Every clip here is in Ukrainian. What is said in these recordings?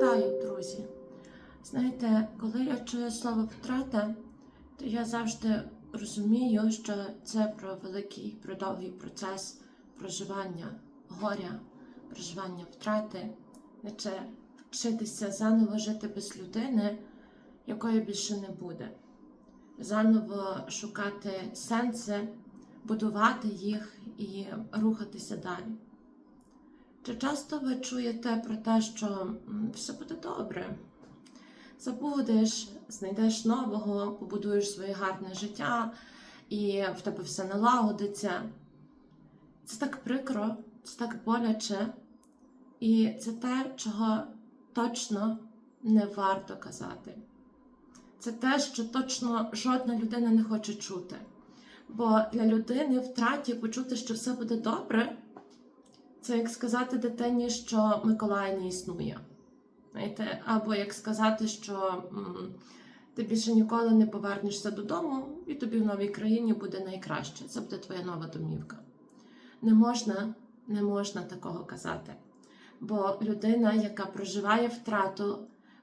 Вітаю, друзі! Знаєте, коли я чую слово втрата, то я завжди розумію, що це про великий про довгий процес проживання горя, проживання втрати, наче вчитися заново жити без людини, якої більше не буде, заново шукати сенси, будувати їх і рухатися далі. Чи часто ви чуєте про те, що все буде добре? Забудеш, знайдеш нового, побудуєш своє гарне життя, і в тебе все налагодиться. Це так прикро, це так боляче, і це те, чого точно не варто казати. Це те, що точно жодна людина не хоче чути. Бо для людини втраті почути, що все буде добре, це як сказати дитині, що Миколай не існує. Знаєте? Або як сказати, що ти більше ніколи не повернешся додому, і тобі в новій країні буде найкраще. Це буде твоя нова домівка. Не можна, не можна такого казати. Бо людина, яка проживає втрату,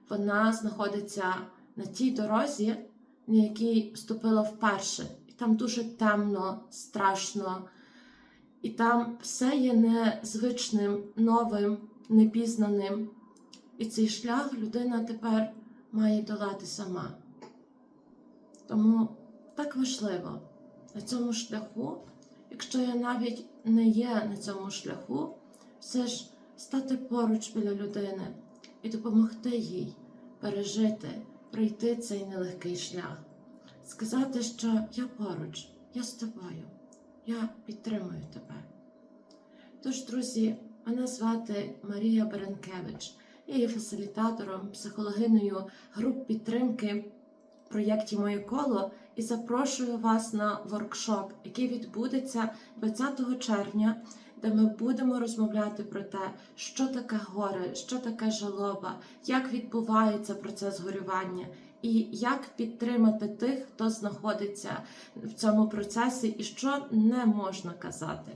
вона знаходиться на тій дорозі, на якій ступила вперше. І там дуже темно, страшно. І там все є незвичним, новим, непізнаним. І цей шлях людина тепер має долати сама. Тому так важливо на цьому шляху, якщо я навіть не є на цьому шляху, все ж стати поруч біля людини і допомогти їй пережити, пройти цей нелегкий шлях, сказати, що я поруч, я з тобою, я підтримую тебе. Тож, друзі, мене звати Марія Беренкевич. Я є фасилітатором, психологиною груп підтримки в проєкті Моє коло і запрошую вас на воркшоп, який відбудеться 20 червня, де ми будемо розмовляти про те, що таке горе, що таке жалоба, як відбувається процес горювання. І як підтримати тих, хто знаходиться в цьому процесі, і що не можна казати.